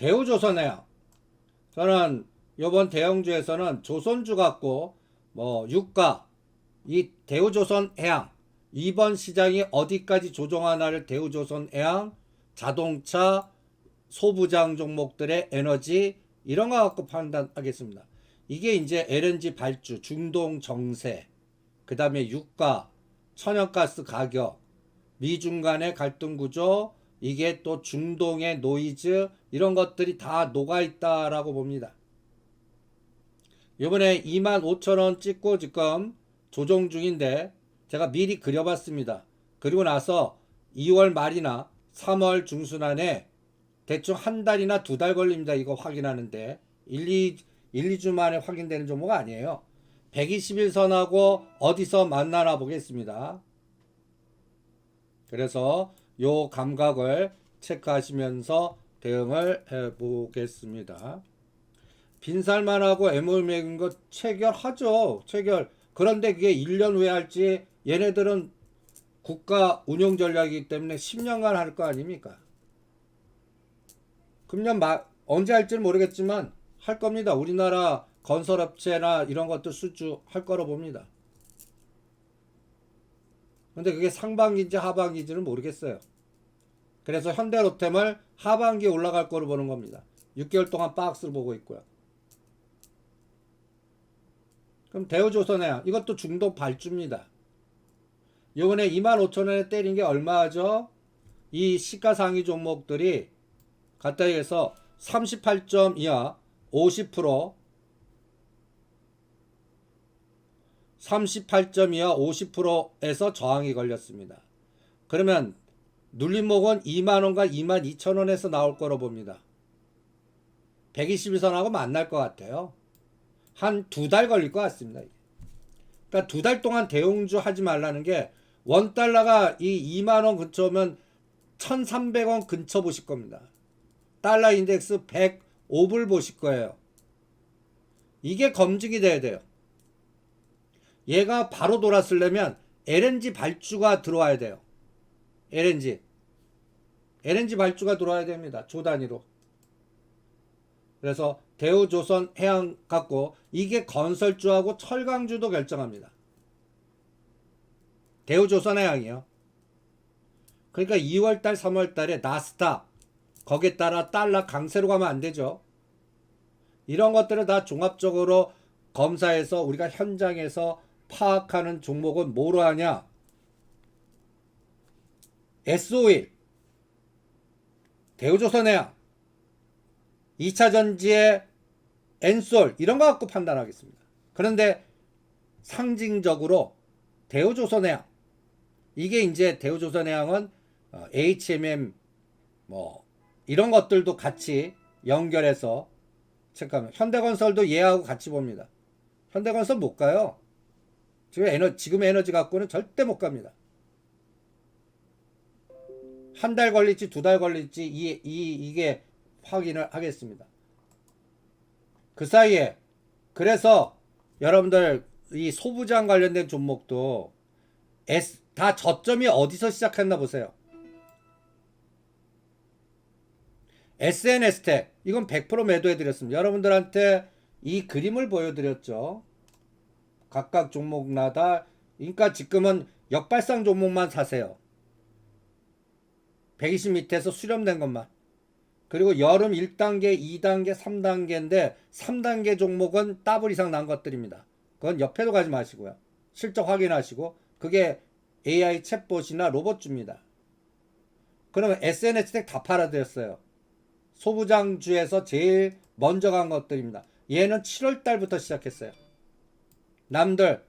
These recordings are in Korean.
대우조선해양. 저는 이번 대형주에서는 조선주 갖고 뭐 유가 이 대우조선 해양 이번 시장이 어디까지 조정하나를 대우조선 해양 자동차 소부장 종목들의 에너지 이런 거 갖고 판단하겠습니다. 이게 이제 LNG 발주, 중동 정세, 그 다음에 유가, 천연가스 가격, 미중 간의 갈등 구조, 이게 또 중동의 노이즈 이런 것들이 다 녹아 있다라고 봅니다. 이번에 25,000원 찍고 지금 조정 중인데 제가 미리 그려봤습니다. 그리고 나서 2월 말이나 3월 중순 안에 대충 한 달이나 두 달 걸립니다. 이거 확인하는데 1, 2, 1, 2주 만에 확인되는 종목 아니에요. 121선하고 어디서 만나나 보겠습니다. 그래서 요 감각을 체크하시면서 대응을 해 보겠습니다. 빈살만하고 애물 맥은 거 체결하죠. 체결. 그런데 그게 1년 후에 할지 얘네들은 국가 운영 전략이기 때문에 10년간 할 거 아닙니까? 금년 마, 언제 할지는 모르겠지만 할 겁니다. 우리나라 건설업체나 이런 것들 수주 할 거로 봅니다. 근데 그게 상반기인지 하반기인지는 모르겠어요. 그래서 현대로템을 하반기에 올라갈 거로 보는 겁니다. 6개월 동안 박스를 보고 있고요. 그럼 대우조선해양 이것도 중도 발주입니다. 요번에 25,000원에 때린 게 얼마죠? 이 시가상위 종목들이 갖다 해서 38점 이하 50% 38점 이하 50%에서 저항이 걸렸습니다. 그러면 눌림목은 2만원과 2만 2천원에서 나올 거로 봅니다. 121선하고 만날 것 같아요. 한 두 달 걸릴 것 같습니다. 그러니까 두 달 동안 대용주 하지 말라는 게 원달러가 이 2만원 근처면 1300원 근처 보실 겁니다. 달러 인덱스 105불 보실 거예요. 이게 검증이 돼야 돼요. 얘가 바로 돌았으려면 LNG 발주가 들어와야 돼요. LNG. LNG 발주가 들어와야 됩니다. 조 단위로. 그래서 대우조선 해양 갖고 이게 건설주하고 철강주도 결정합니다. 대우조선 해양이요. 그러니까 2월달, 3월달에 나스닥 거기에 따라 달러 강세로 가면 안 되죠. 이런 것들을 다 종합적으로 검사해서 우리가 현장에서 파악하는 종목은 뭐로 하냐? S51 대우조선해양 2차 전지의 엔솔 이런 거 갖고 판단하겠습니다. 그런데 상징적으로 대우조선해양 이게 이제 대우조선해양은 어, HMM 뭐 이런 것들도 같이 연결해서 잠깐만 현대건설도 얘하고 같이 봅니다. 현대건설 못 가요. 지금 에너 지금 에너지 갖고는 절대 못 갑니다. 한 달 걸릴지 두 달 걸릴지 이, 이 이게 확인을 하겠습니다. 그 사이에 그래서 여러분들 이 소부장 관련된 종목도 S 다 저점이 어디서 시작했나 보세요. SNS텍 이건 100% 매도해 드렸습니다. 여러분들한테 이 그림을 보여드렸죠. 각각 종목마다 그러니까 지금은 역발상 종목만 사세요. 120 밑에서 수렴된 것만. 그리고 여름 1단계, 2단계, 3단계인데 3단계 종목은 더블 이상 난 것들입니다. 그건 옆에도 가지 마시고요. 실적 확인하시고 그게 AI 챗봇이나 로봇주입니다. 그러면 SNS텍 다 팔아드렸어요. 소부장주에서 제일 먼저 간 것들입니다. 얘는 7월 달부터 시작했어요. 남들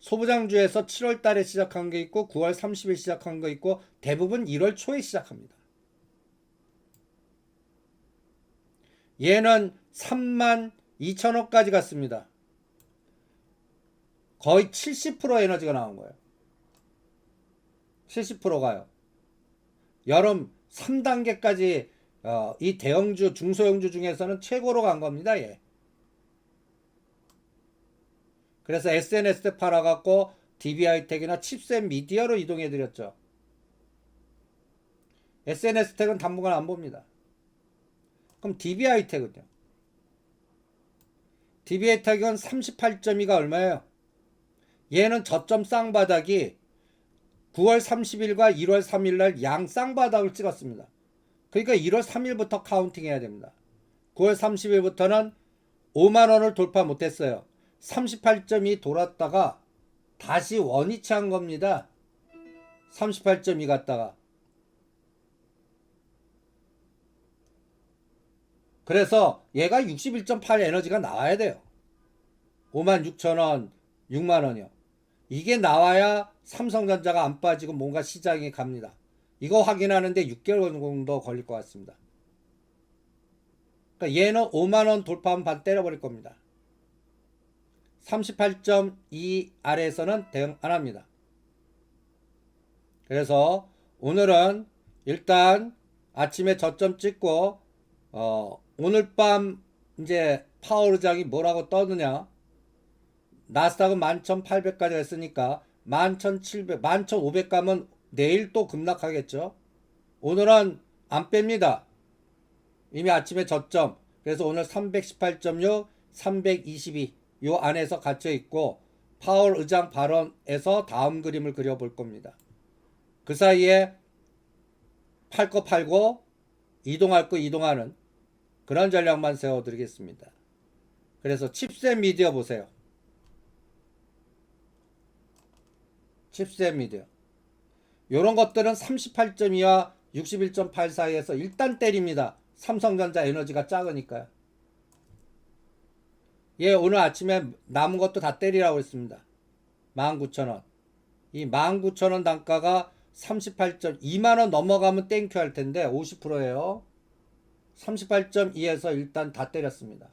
소부장주에서 7월 달에 시작한 게 있고 9월 30일 시작한 거 있고 대부분 1월 초에 시작합니다. 얘는 3만 2천억까지 갔습니다. 거의 70% 에너지가 나온 거예요. 70% 가요. 여름 3단계까지 어, 이 대형주, 중소형주 중에서는 최고로 간 겁니다. 예. 그래서 SNS 때 팔아갖고 DB하이텍이나 칩셋 미디어로 이동해 드렸죠. SNS 텍은 당분간 안 봅니다. 그럼? DBI 택은 38.2가 얼마예요? 얘는 저점 쌍바닥이 9월 30일과 1월 3일 날 양 쌍바닥을 찍었습니다. 그러니까 1월 3일부터 카운팅 해야 됩니다. 9월 30일부터는 5만 원을 돌파 못했어요. 38.2 돌았다가 다시 원위치 한 겁니다. 38.2 갔다가. 그래서 얘가 61.8 에너지가 나와야 돼요. 5만 6천 원, 6만 원이요. 이게 나와야 삼성전자가 안 빠지고 뭔가 시장에 갑니다. 이거 확인하는데 6개월 정도 걸릴 것 같습니다. 그러니까 얘는 5만 원 돌파하면 반 때려버릴 겁니다. 38.2 아래에서는 대응 안 합니다. 그래서 오늘은 일단 아침에 저점 찍고 어 오늘 밤 이제 파월 의장이 뭐라고 떠드냐 나스닥은 11,800까지 했으니까 11,700, 11,500 가면 내일 또 급락하겠죠. 오늘은 안 뺍니다. 이미 아침에 저점. 그래서 오늘 318.6, 322 요 안에서 갇혀 있고 파월 의장 발언에서 다음 그림을 그려볼 겁니다. 그 사이에 팔 거 팔고 이동할 거 이동하는 그런 전략만 세워드리겠습니다. 그래서 칩셋 미디어 보세요. 칩셋 미디어. 요런 것들은 38.2와 61.8 사이에서 일단 때립니다. 삼성전자 에너지가 작으니까요. 예, 오늘 아침에 남은 것도 다 때리라고 했습니다. 19,000원. 이 19,000원 단가가 38.2만원 넘어가면 땡큐 할 텐데 50%예요. 38.2에서 일단 다 때렸습니다.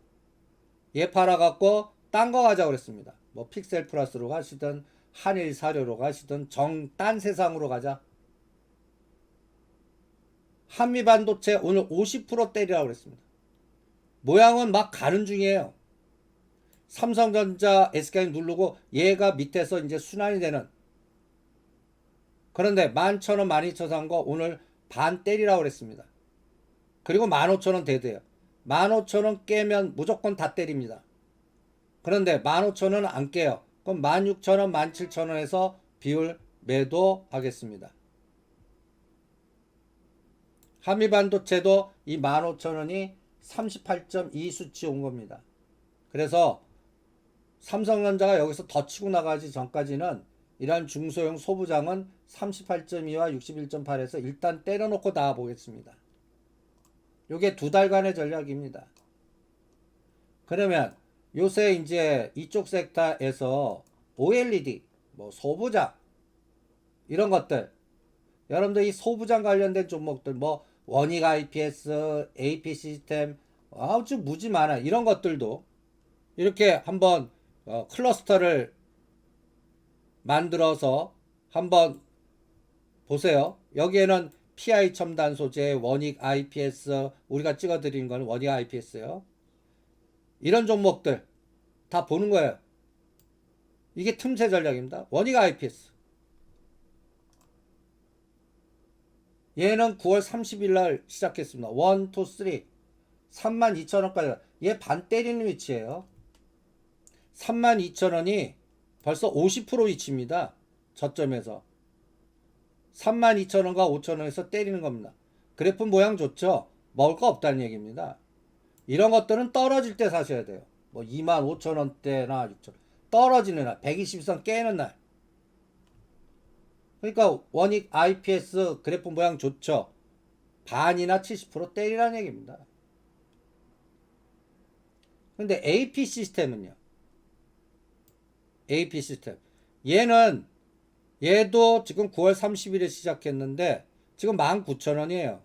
얘 팔아갖고 딴 거 가자고 그랬습니다. 뭐 픽셀 플러스로 가시든 한일 사료로 가시든 정 딴 세상으로 가자. 한미 반도체 오늘 50% 때리라고 그랬습니다. 모양은 막 가는 중이에요. 삼성전자 SK 누르고 얘가 밑에서 이제 순환이 되는 그런데 11,000원, 12,000원 산 거 오늘 반 때리라고 그랬습니다. 그리고 15,000원 대대요. 15,000원 깨면 무조건 다 때립니다. 그런데 15,000원 안 깨요. 그럼 16,000원, 17,000원에서 비율 매도하겠습니다. 한미 반도체도 이 15,000원이 38.2 수치 온 겁니다. 그래서 삼성전자가 여기서 더 치고 나가지 전까지는 이러한 중소형 소부장은 38.2와 61.8에서 일단 때려놓고 나와 보겠습니다. 요게 두 달간의 전략입니다. 그러면 요새 이제 이쪽 섹터에서 OLED, 뭐 소부장 이런 것들 여러분들 이 소부장 관련된 종목들 뭐 원익 IPS, AP 시스템 아주 무지 많아 이런 것들도 이렇게 한번 어, 클러스터를 만들어서 한번 보세요. 여기에는 PI 첨단 소재, 원익 IPS 우리가 찍어드린 건 원익 IPS요. 이런 종목들 다 보는 거예요. 이게 틈새 전략입니다. 원익 IPS. 얘는 9월 30일 날 시작했습니다. 1, 2, 3. 32,000원까지. 얘 반 때리는 위치예요. 32,000원이 벌써 50% 위치입니다. 저점에서. 32,000원과 5,000원에서 때리는 겁니다. 그래프 모양 좋죠? 먹을 거 없다는 얘기입니다. 이런 것들은 떨어질 때 사셔야 돼요. 뭐 25,000원대나 6,000원. 떨어지는 날, 120선 깨는 날. 그러니까 원익 IPS 그래프 모양 좋죠? 반이나 70% 때리라는 얘기입니다. 근데 AP 시스템은요? AP 시스템. 얘는 얘도 지금 9월 30일에 시작했는데 지금 19,000원이에요.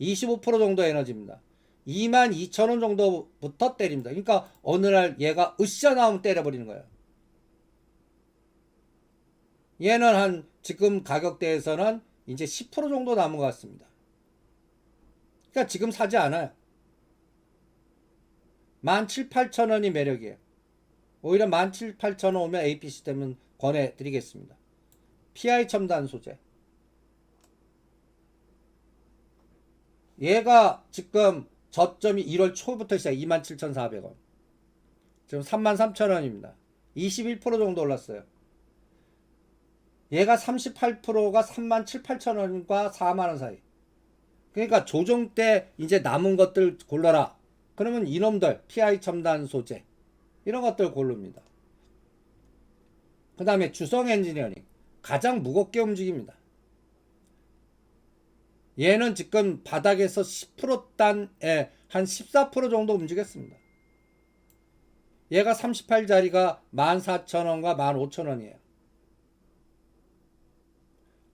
25% 정도 에너지입니다. 22,000원 정도부터 때립니다. 그러니까 어느 날 얘가 으쌰 나오면 때려버리는 거예요. 얘는 한 지금 가격대에서는 이제 10% 정도 남은 것 같습니다. 그러니까 지금 사지 않아요. 17,800원이 매력이에요. 오히려 17,800원 오면 AP 시스템은 권해드리겠습니다. PI 첨단 소재. 얘가 지금 저점이 1월 초부터 시작 27,400원. 지금 33,000원입니다. 21% 정도 올랐어요. 얘가 38%가 3만 7, 8천원과 4만원 사이. 그러니까 조정 때 이제 남은 것들 골라라. 그러면 이놈들, PI 첨단 소재. 이런 것들 고릅니다. 그 다음에 주성 엔지니어링. 가장 무겁게 움직입니다. 얘는 지금 바닥에서 10%단에 한 14% 정도 움직였습니다. 얘가 38자리가 14,000원과 15,000원이에요.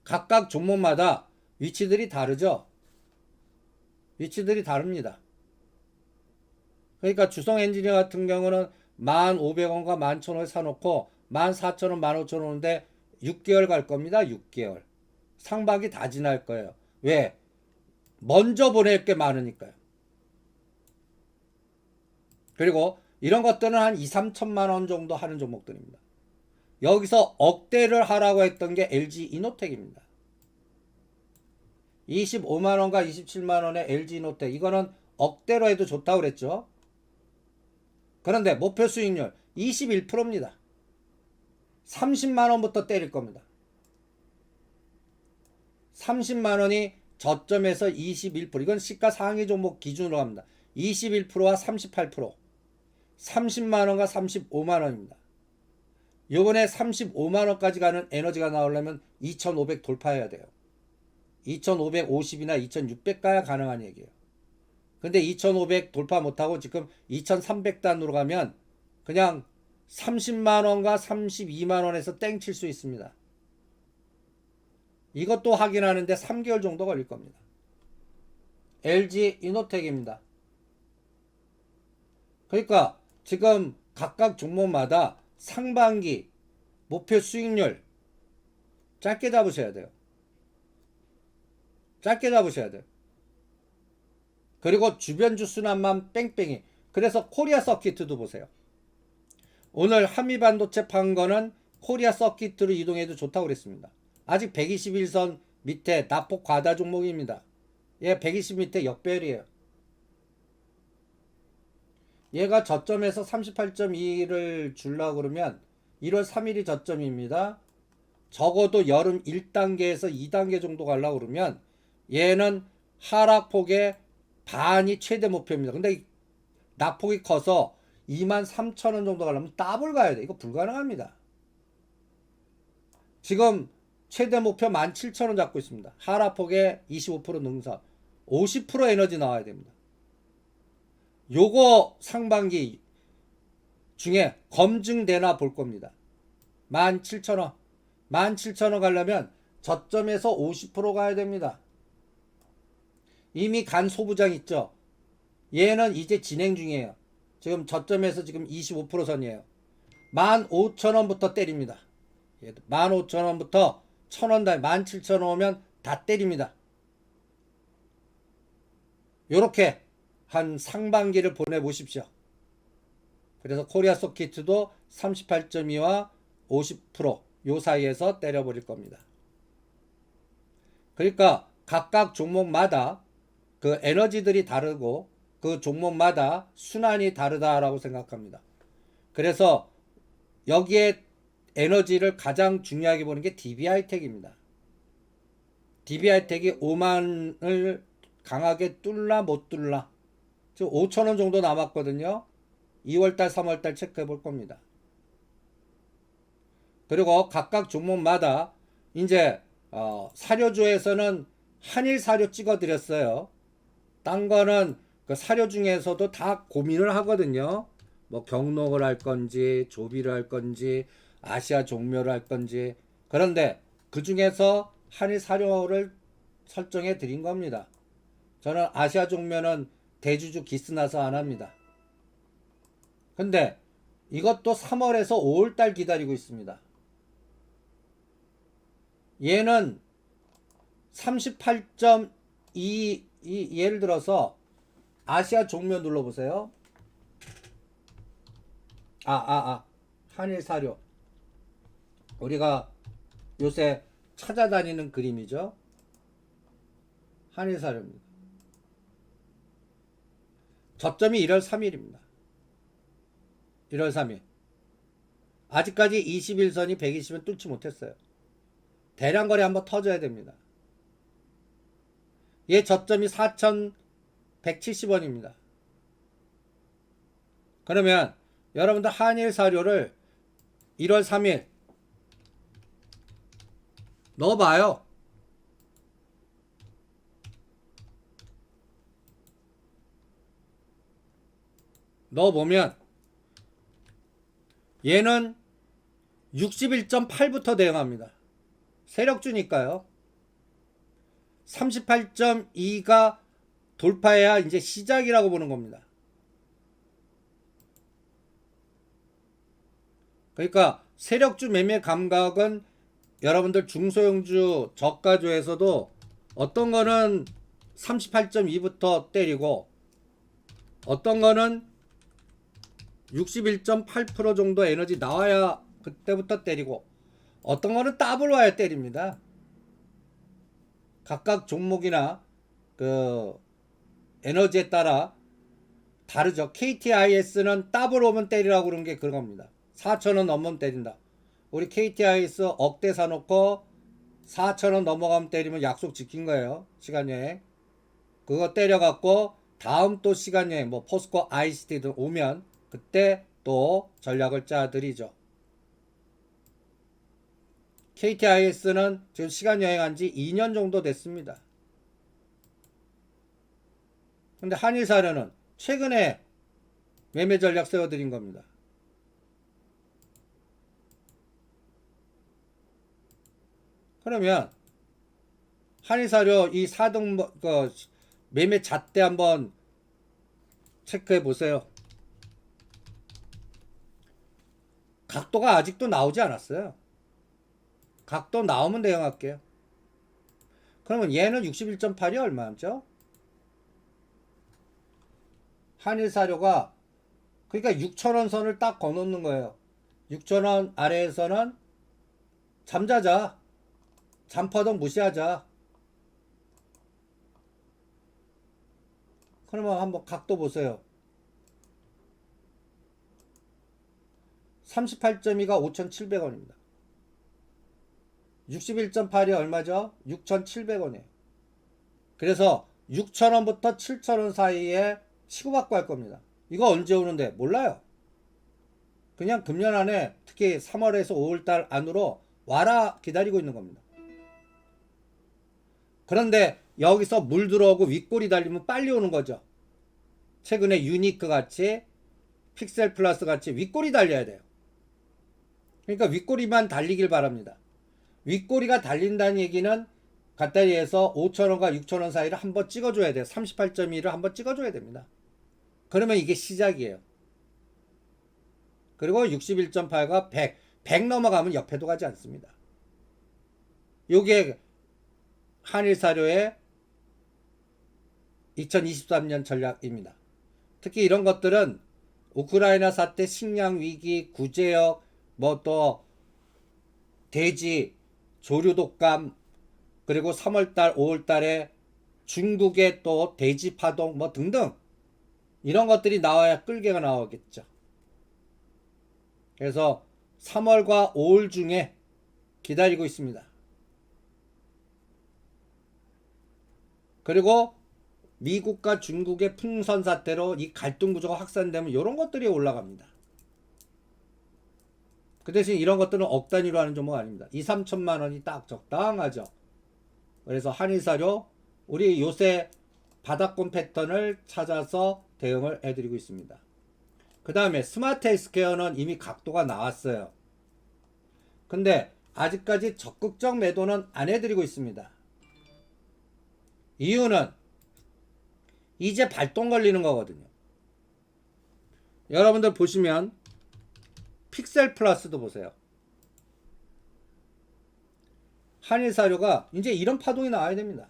각각 종목마다 위치들이 다르죠? 위치들이 다릅니다. 그러니까 주성 엔지니어 같은 경우는 1,500원과 11,000원에 사놓고 14,000원, 15,000원인데 6개월 갈 겁니다. 6개월. 상박이 다 지날 거예요. 왜? 먼저 보낼 게 많으니까요. 그리고 이런 것들은 한 2, 3천만 원 정도 하는 종목들입니다. 여기서 억대를 하라고 했던 게 LG 이노텍입니다. 25만 원과 27만 원의 LG 이노텍 이거는 억대로 해도 좋다고 그랬죠. 그런데 목표 수익률 21%입니다. 30만 원부터 때릴 겁니다. 30만 원이 저점에서 21% 이건 시가 상위 종목 기준으로 합니다. 21%와 38% 30만 원과 35만 원입니다. 요번에 35만 원까지 가는 에너지가 나오려면 2,500 돌파해야 돼요. 2,550이나 2,600 가야 가능한 얘기예요. 근데 2,500 돌파 못하고 지금 2,300단으로 가면 그냥 30만 원과 32만 원에서 땡 칠 수 있습니다. 이것도 확인하는데 3개월 정도 걸릴 겁니다. LG 이노텍입니다. 그러니까 지금 각각 종목마다 상반기 목표 수익률 짧게 잡으셔야 돼요. 짧게 잡으셔야 돼요. 그리고 주변 주 순환만 뺑뺑이. 그래서 코리아 서킷도 보세요. 오늘 한미 반도체 판 거는 코리아 서킷으로 이동해도 좋다고 그랬습니다. 아직 121선 밑에 납폭 과다 종목입니다. 얘 120 밑에 역별이에요. 얘가 저점에서 38.2를 줄라 그러면 1월 3일이 저점입니다. 적어도 여름 1단계에서 2단계 정도 가려고 그러면 얘는 하락폭의 반이 최대 목표입니다. 근데 낙폭이 커서 2만 3천 원 정도 가려면 더블 가야 돼. 이거 불가능합니다. 지금 최대 목표 17,000원 잡고 있습니다. 하락폭의 25% 능선. 50% 에너지 나와야 됩니다. 요거 상반기 중에 검증되나 볼 겁니다. 17,000원. 17,000원 가려면 저점에서 50% 가야 됩니다. 이미 간 소부장 있죠? 얘는 이제 진행 중이에요. 지금 저점에서 지금 25% 선이에요. 15,000원부터 때립니다. 15,000원부터 1,000원 다 17,000원 오면 다 때립니다. 요렇게 한 상반기를 보내보십시오. 그래서 코리아 소키트도 38.2와 50%요 사이에서 때려버릴 겁니다. 그러니까 각각 종목마다 그 에너지들이 다르고 그 종목마다 순환이 다르다라고 생각합니다. 그래서 여기에 에너지를 가장 중요하게 보는 게 DB하이텍입니다. DB하이텍이 5만을 강하게 뚫나 못 뚫나 지금 5천원 정도 남았거든요. 2월달 3월달 체크해 볼 겁니다. 그리고 각각 종목마다 이제 어, 사료주에서는 한일 사료 찍어 드렸어요. 딴 거는 그 사료 중에서도 다 고민을 하거든요. 뭐 경록을 할 건지 조비를 할 건지 아시아 종묘를 할 건지 그런데 그 중에서 한일 사료를 설정해 드린 겁니다. 저는 아시아 종묘는 대주주 기스나서 안 합니다. 근데 이것도 3월에서 5월달 기다리고 있습니다. 얘는 38.2 이, 예를 들어서 아시아 종묘 눌러보세요. 아, 아, 아. 한일 사료. 우리가 요새 찾아다니는 그림이죠. 한일 사료입니다. 저점이 1월 3일입니다. 1월 3일. 아직까지 21선이 120은 뚫지 못했어요. 대량 거래 한번 터져야 됩니다. 얘 저점이 4,170원입니다. 그러면 여러분들 한일 사료를 1월 3일 넣어봐요. 넣어보면 얘는 61.8부터 대응합니다. 세력 주니까요. 38.2가 돌파해야 이제 시작이라고 보는 겁니다. 그러니까 세력주 매매 감각은 여러분들 중소형주 저가주에서도 어떤 거는 38.2부터 때리고 어떤 거는 61.8% 정도 에너지 나와야 그때부터 때리고 어떤 거는 더블 와야 때립니다. 각각 종목이나 그 에너지에 따라 다르죠. KTIS는 더블 오면 때리라고 그런 게 그겁니다. 4천원 넘으면 때린다. 우리 KTIS 억대 사놓고 4천원 넘어가면 때리면 약속 지킨 거예요. 시간 여행. 그거 때려갖고 다음 또 시간 여행 뭐 포스코 ICT든 오면 그때 또 전략을 짜드리죠. KTIS는 지금 시간 여행한 지 2년 정도 됐습니다. 근데 한일사료는 최근에 매매 전략 세워드린 겁니다. 그러면 한일사료 이 4등 그 매매 잣대 한번 체크해 보세요. 각도가 아직도 나오지 않았어요. 각도 나오면 대응할게요. 그러면 얘는 61.8이 얼마죠? 한일사료가 그러니까 6천원 선을 딱 거놓는 거예요. 6천원 아래에서는 잠자자. 잠퍼덕 무시하자. 그러면 한번 각도 보세요. 38.2가 5,700원입니다. 61.8이 얼마죠? 6,700원이에요. 그래서 6,000원부터 7,000원 사이에 치고받고 할 겁니다. 이거 언제 오는데? 몰라요. 그냥 금년 안에 특히 3월에서 5월달 안으로 와라 기다리고 있는 겁니다. 그런데 여기서 물 들어오고 윗골이 달리면 빨리 오는 거죠. 최근에 유니크 같이 픽셀 플러스 같이 윗골이 달려야 돼요. 그러니까 윗꼬리만 달리길 바랍니다. 윗꼬리가 달린다는 얘기는 간단히 해서 5천원과 6천원 사이를 한번 찍어줘야 돼요. 38.2를 한번 찍어줘야 됩니다. 그러면 이게 시작이에요. 그리고 61.8과 100. 100 넘어가면 옆에도 가지 않습니다. 요게 한일사료의 2023년 전략입니다. 특히 이런 것들은 우크라이나 사태, 식량 위기, 구제역, 뭐 또 돼지, 조류 독감, 그리고 3월달, 5월달에 중국의 또 돼지 파동 뭐 등등 이런 것들이 나와야 끌개가 나오겠죠. 그래서 3월과 5월 중에 기다리고 있습니다. 그리고 미국과 중국의 풍선 사태로 이 갈등 구조가 확산되면 이런 것들이 올라갑니다. 그 대신 이런 것들은 억 단위로 하는 종목 아닙니다. 2, 3천만 원이 딱 적당하죠. 그래서 한일사료 우리 요새 바닥권 패턴을 찾아서 대응을 해드리고 있습니다. 그 다음에 스마트 헬스케어는 이미 각도가 나왔어요. 근데 아직까지 적극적 매도는 안 해드리고 있습니다. 이유는 이제 발동 걸리는 거거든요. 여러분들 보시면 픽셀 플러스도 보세요. 한일 사료가 이제 이런 파동이 나와야 됩니다.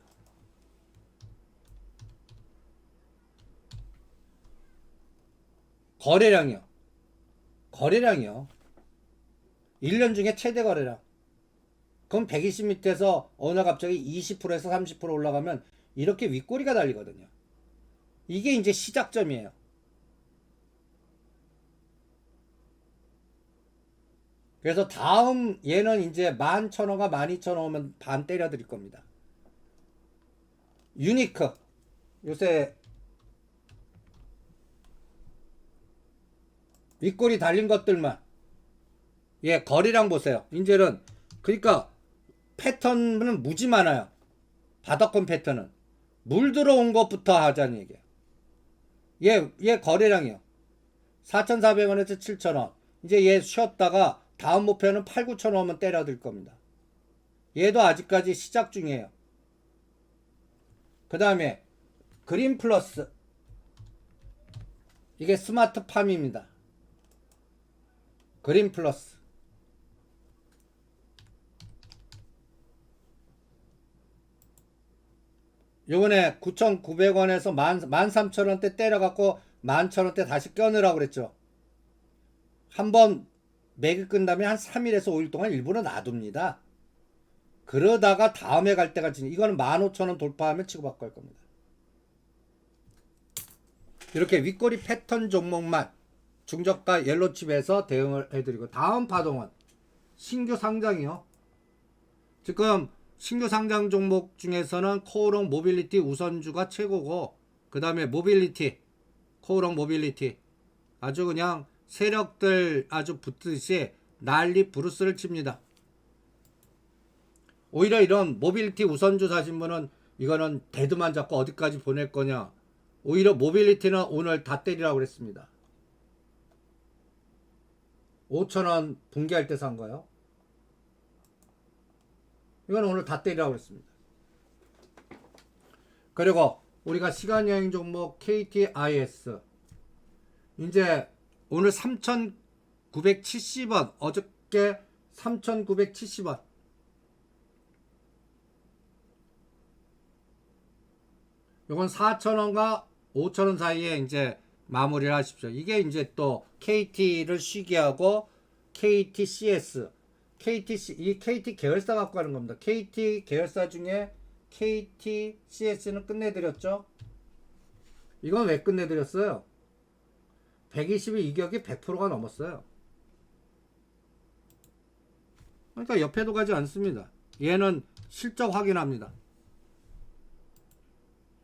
거래량이요. 거래량이요. 1년 중에 최대 거래량. 그럼 120m에서 어느 갑자기 20%에서 30% 올라가면 이렇게 윗꼬리가 달리거든요. 이게 이제 시작점이에요. 그래서 다음 얘는 이제 11,000원과 12,000원 오면 반 때려 드릴 겁니다. 유니크 요새 윗골이 달린 것들만 예 거리랑 보세요. 이제는 그러니까 패턴은 무지 많아요. 바닥권 패턴은 물 들어온 것부터 하자는 얘기예요. 얘, 얘 거래량이요. 4,400원에서 7,000원. 이제 얘 쉬었다가 다음 목표는 8, 9,000원 오면 때려들 겁니다. 얘도 아직까지 시작 중이에요. 그 다음에 그린 플러스. 이게 스마트 팜입니다. 그린 플러스. 요번에 9,900원에서 13,000원대 때려갖고 11,000원대 다시 껴넣으라고 그랬죠. 한번 매기 끝나면 한 3일에서 5일 동안 일부러 놔둡니다. 그러다가 다음에 갈 때가 지 이거는 15,000원 돌파하면 치고받고 할 겁니다. 이렇게 윗꼬리 패턴 종목만 중저가 옐로칩에서 대응을 해드리고 다음 파동은 신규 상장이요. 지금 신규 상장 종목 중에서는 코오롱 모빌리티 우선주가 최고고 그 다음에 모빌리티 코오롱 모빌리티 아주 그냥 세력들 아주 붙듯이 난리 부르스를 칩니다. 오히려 이런 모빌리티 우선주 사신 분은 이거는 대두만 잡고 어디까지 보낼 거냐. 오히려 모빌리티는 오늘 다 때리라고 그랬습니다. 5천원 붕괴할 때 산 거요. 이건 오늘 다 때리라고 그랬습니다. 그리고 우리가 시간여행 종목 KTIS 이제 오늘 3,970원 어저께 3,970원 이건 4,000원과 5,000원 사이에 이제 마무리를 하십시오. 이게 이제 또 KT를 쉬게 하고 KTCS KTC 이 KT 계열사 갖고 가는 겁니다. KT 계열사 중에 KTCS는 끝내드렸죠. 이건 왜 끝내드렸어요? 120의 이격이 100%가 넘었어요. 그러니까 옆에도 가지 않습니다. 얘는 실적 확인합니다.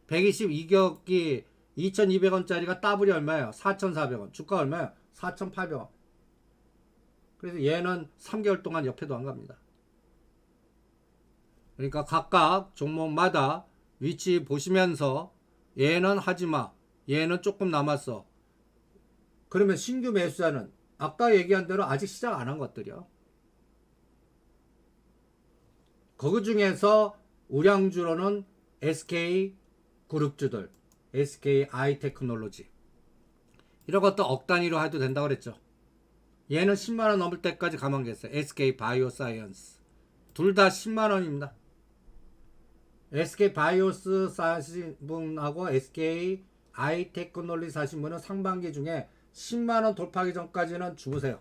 120 이격이 2200원짜리가 따블이 얼마예요? 4400원. 주가 얼마예요? 4800원. 그래서 얘는 3개월 동안 옆에도 안 갑니다. 그러니까 각각 종목마다 위치 보시면서 얘는 하지마. 얘는 조금 남았어. 그러면 신규 매수자는 아까 얘기한 대로 아직 시작 안 한 것들이요. 거그 중에서 우량주로는 SK 그룹주들, SK 아이 테크놀로지 이런 것도 억 단위로 해도 된다고 그랬죠. 얘는 10만 원 넘을 때까지 가만 계세요. SK 바이오 사이언스 둘 다 10만 원입니다. SK 바이오스 사신 분하고 SK 아이 테크놀리 사신 분은 상반기 중에 10만 원 돌파하기 전까지는 죽으세요.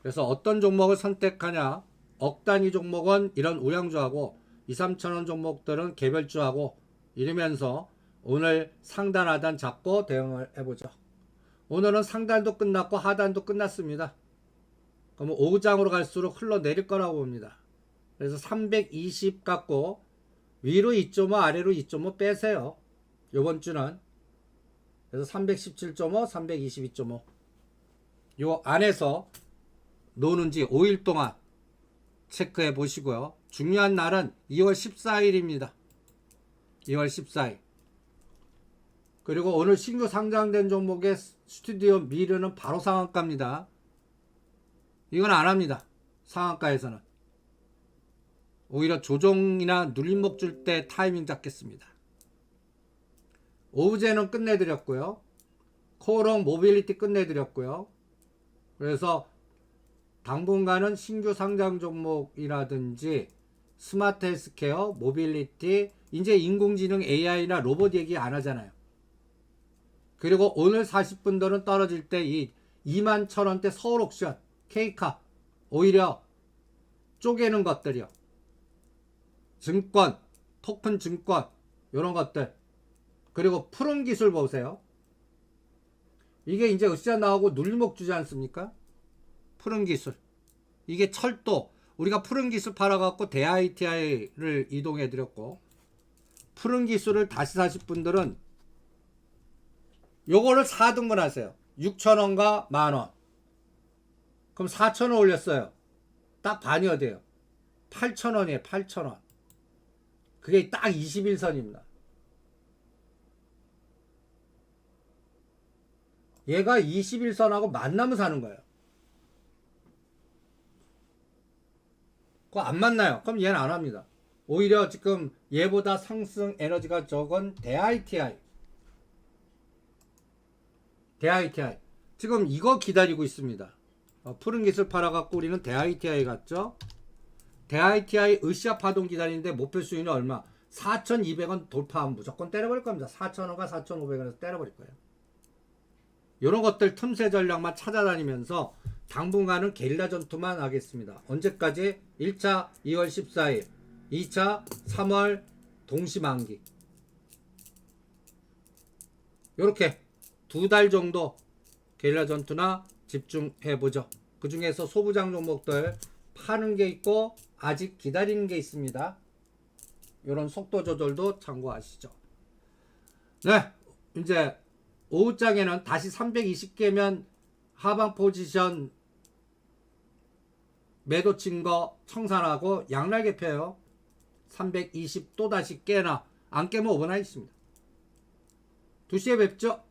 그래서 어떤 종목을 선택하냐? 억 단위 종목은 이런 우량주하고 2, 3천 원 종목들은 개별주하고 이러면서 오늘 상단 하단 잡고 대응을 해보죠. 오늘은 상단도 끝났고 하단도 끝났습니다. 그러면 5장으로 갈수록 흘러내릴 거라고 봅니다. 그래서 320 갖고 위로 2.5 아래로 2.5 빼세요. 요번 주는 그래서 317.5 322.5 요 안에서 노는지 5일 동안 체크해 보시고요. 중요한 날은 2월 14일입니다. 2월 14일. 그리고 오늘 신규 상장된 종목의 스튜디오 미르는 바로 상한가입니다. 이건 안 합니다. 상한가에서는. 오히려 조정이나 눌림목 줄 때 타이밍 잡겠습니다. 오브제는 끝내드렸고요. 코롱 모빌리티 끝내드렸고요. 그래서 당분간은 신규 상장 종목이라든지 스마트 헬스케어, 모빌리티, 이제 인공지능 AI나 로봇 얘기 안 하잖아요. 그리고 오늘 40분도는 떨어질 때 이 2만 천 원대 서울 옥션, 케이카 오히려 쪼개는 것들이요. 증권, 토큰 증권 이런 것들 그리고 푸른 기술 보세요. 이게 이제 으쌰 나오고 눌림목 주지 않습니까? 푸른 기술. 이게 철도. 우리가 푸른 기술 팔아갖고 대ITI를 이동해드렸고, 푸른 기술을 다시 사실 분들은 요거를 4등분 하세요. 6천원과 만원. 그럼 4천원 올렸어요. 딱 반이어 돼요. 8천원이에요. 8천원. 그게 딱 21선입니다. 얘가 21선하고 만나면 사는 거예요. 그거 안 만나요. 그럼 얘는 안 합니다. 오히려 지금 얘보다 상승 에너지가 적은 대ITI. 대ITI. 지금 이거 기다리고 있습니다. 어, 푸른 기술 팔아갖고 우리는 대ITI 갔죠. 대ITI 으쌰 파동 기다리는데 목표 수익은 얼마? 4,200원 돌파하면 무조건 때려버릴 겁니다. 4,000원과 4,500원에서 때려버릴 거예요. 이런 것들 틈새 전략만 찾아다니면서 당분간은 게릴라 전투만 하겠습니다. 언제까지? 1차 2월 14일, 2차 3월 동시만기. 이렇게 두 달 정도 게릴라 전투나 집중해 보죠. 그 중에서 소부장 종목들 파는 게 있고 아직 기다리는 게 있습니다. 이런 속도 조절도 참고하시죠. 네, 이제 오후장에는 다시 320개면 하방 포지션 매도 친 거 청산하고 양날개 펴요. 320 또다시 깨나 안 깨면 오버나잇 있습니다. 2시에 뵙죠.